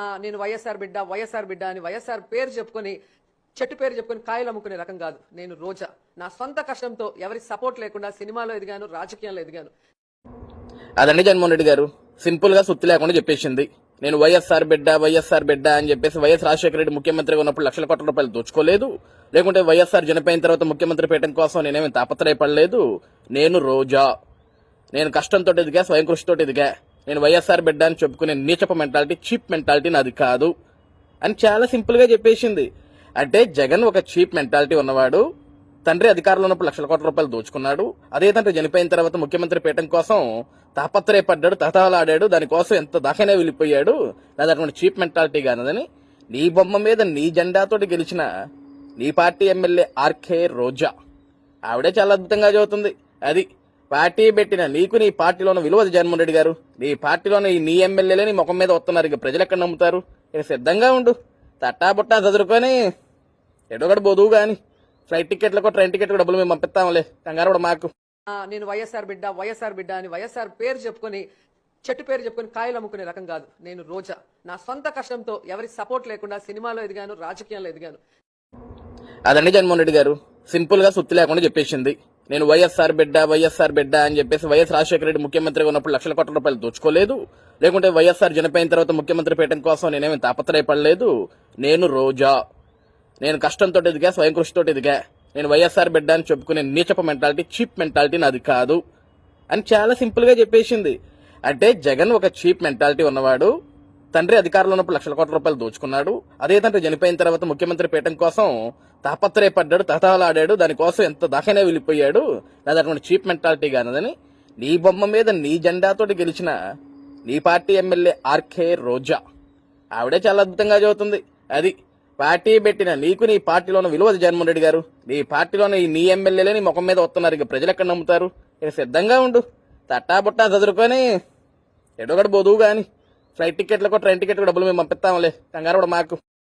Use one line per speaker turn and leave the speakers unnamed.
నేను వైఎస్ఆర్ బిడ్డ వైఎస్ఆర్ బిడ్డ అని వైఎస్ఆర్ పేరు చెప్పుకొని చెట్టు పేరు చెప్పుకొని కాయలు అమ్ముకునే రకం కాదు. నేను రోజా. నా సొంత కష్టంతో ఎవరి సపోర్ట్ లేకుండా సినిమాలో ఎదిగాను రాజకీయాల్లో ఎదిగాను.
అదండి జగన్మోహన్ రెడ్డి గారు. సింపుల్గా సుత్తి లేకుండా చెప్పేసింది. నేను వైఎస్ఆర్ బిడ్డ వైఎస్ఆర్ బిడ్డ అని చెప్పేసి వైఎస్ రాజశేఖర రెడ్డి ముఖ్యమంత్రిగా ఉన్నప్పుడు లక్షల కోట్ల రూపాయలు దోచుకోలేదు. లేకుంటే వైఎస్ఆర్ చనిపోయిన తర్వాత ముఖ్యమంత్రి పీఠం కోసం నేనేమి తాపత్రయపడలేదు. నేను రోజా. నేను కష్టంతో ఎదిగా స్వయం కృషితో ఎదిగా. నేను వైఎస్ఆర్ బిడ్డ అని చెప్పుకునే నీచప మెంటాలిటీ చీప్ మెంటాలిటీ నాది కాదు అని చాలా సింపుల్గా చెప్పేసింది. అంటే జగన్ ఒక చీప్ మెంటాలిటీ ఉన్నవాడు తండ్రి అధికారంలో ఉన్నప్పుడు లక్షల కోట్ల రూపాయలు దోచుకున్నాడు అదే తండ్రి చనిపోయిన తర్వాత ముఖ్యమంత్రి పీఠం కోసం తాపత్రయపడ్డాడు తహతహలాడాడు దానికోసం ఎంత దాకానే వెళ్ళిపోయాడు లేదా అటువంటి చీప్ మెంటాలిటీ కానదని నీ బొమ్మ మీద నీ జెండాతోటి గెలిచిన నీ పార్టీ ఎమ్మెల్యే ఆర్కే రోజా. ఆవిడే చాలా అద్భుతంగా చదువుతుంది. అది పార్టీ పెట్టిన నీకు నీ పార్టీలోని విలువ జగన్మోహన్ రెడ్డి గారు. నీ పార్టీలోని నీ ఎమ్మెల్యేలే నీ ముఖం మీద వస్తున్నారు. ఇక ప్రజలు ఎక్కడ నమ్ముతారు? ఇక సిద్ధంగా ఉండు. తట్టా బుట్టా చదువుకొని ఎడొకటి బోదువు గాని. ఫ్లైట్ టికెట్లకు ట్రైన్ టికెట్ డబ్బులు మేము పంపిస్తాంలే. కంగారు కూడా మాకు.
నేను వైఎస్ఆర్ బిడ్డ వైఎస్ఆర్ బిడ్డ అని వైఎస్ఆర్ పేరు చెప్పుకొని చెట్టు పేరు చెప్పుకొని కాయలు అమ్ముకునే రకం కాదు. నేను రోజా. నా సొంత కష్టంతో ఎవరి సపోర్ట్ లేకుండా సినిమాలో ఎదిగాను రాజకీయాల్లో ఎదిగాను.
అదండి జగన్మోహన్ రెడ్డి గారు. సింపుల్గా సుత్తి లేకుండా చెప్పేసింది. నేను వైఎస్ఆర్ బిడ్డ వైఎస్ఆర్ బిడ్డ అని చెప్పేసి వైఎస్ రాజశేఖర రెడ్డి ముఖ్యమంత్రిగా ఉన్నప్పుడు లక్షల కోట్ల రూపాయలు దోచుకోలేదు. లేకుంటే వైఎస్ఆర్ చనిపోయిన తర్వాత ముఖ్యమంత్రి పీఠం కోసం నేనేమి తాపత్రయపడలేదు. నేను రోజా. నేను కష్టంతో ఎదిగా స్వయం కృషితో ఎదిగా. నేను వైఎస్ఆర్ బిడ్డ అని చెప్పుకునే నీచప మెంటాలిటీ చీప్ మెంటాలిటీ నాది కాదు. అని చాలా సింపుల్గా చెప్పేసింది. అంటే జగన్ ఒక చీప్ మెంటాలిటీ ఉన్నవాడు. తండ్రి అధికారంలో ఉన్నప్పుడు లక్షల కోట్ల రూపాయలు దోచుకున్నాడు. అదే తండ్రి చనిపోయిన తర్వాత ముఖ్యమంత్రి పీఠం కోసం తాపత్రయపడ్డాడు తహతహలాడాడు దానికోసం ఎంత దాకానే వెళ్ళిపోయాడు. లేదా అటువంటి చీప్ మెంటాలిటీ కానదని నీ బొమ్మ మీద నీ జెండాతోటి గెలిచిన నీ పార్టీ ఎమ్మెల్యే ఆర్కే రోజా. ఆవిడే చాలా అద్భుతంగా చదువుతుంది. అది పార్టీ పెట్టిన నీకు నీ పార్టీలోని విలువ జగన్మోహన్ రెడ్డి గారు. నీ పార్టీలోని నీ ఎమ్మెల్యేలే నీ ముఖం మీద వస్తున్నారు. ఇక ప్రజలు ఎక్కడ నమ్ముతారు? ఇక సిద్ధంగా ఉండు. తట్టాబుట్టా చదురుకొని చదువుకొని ఎడొకటి బోదువు కానీ ఫ్లైట్ టికెట్లకు ట్రైన్ టికెట్ డబ్బులు మేము పంపిస్తాంలే. కంగారు కూడా మాకు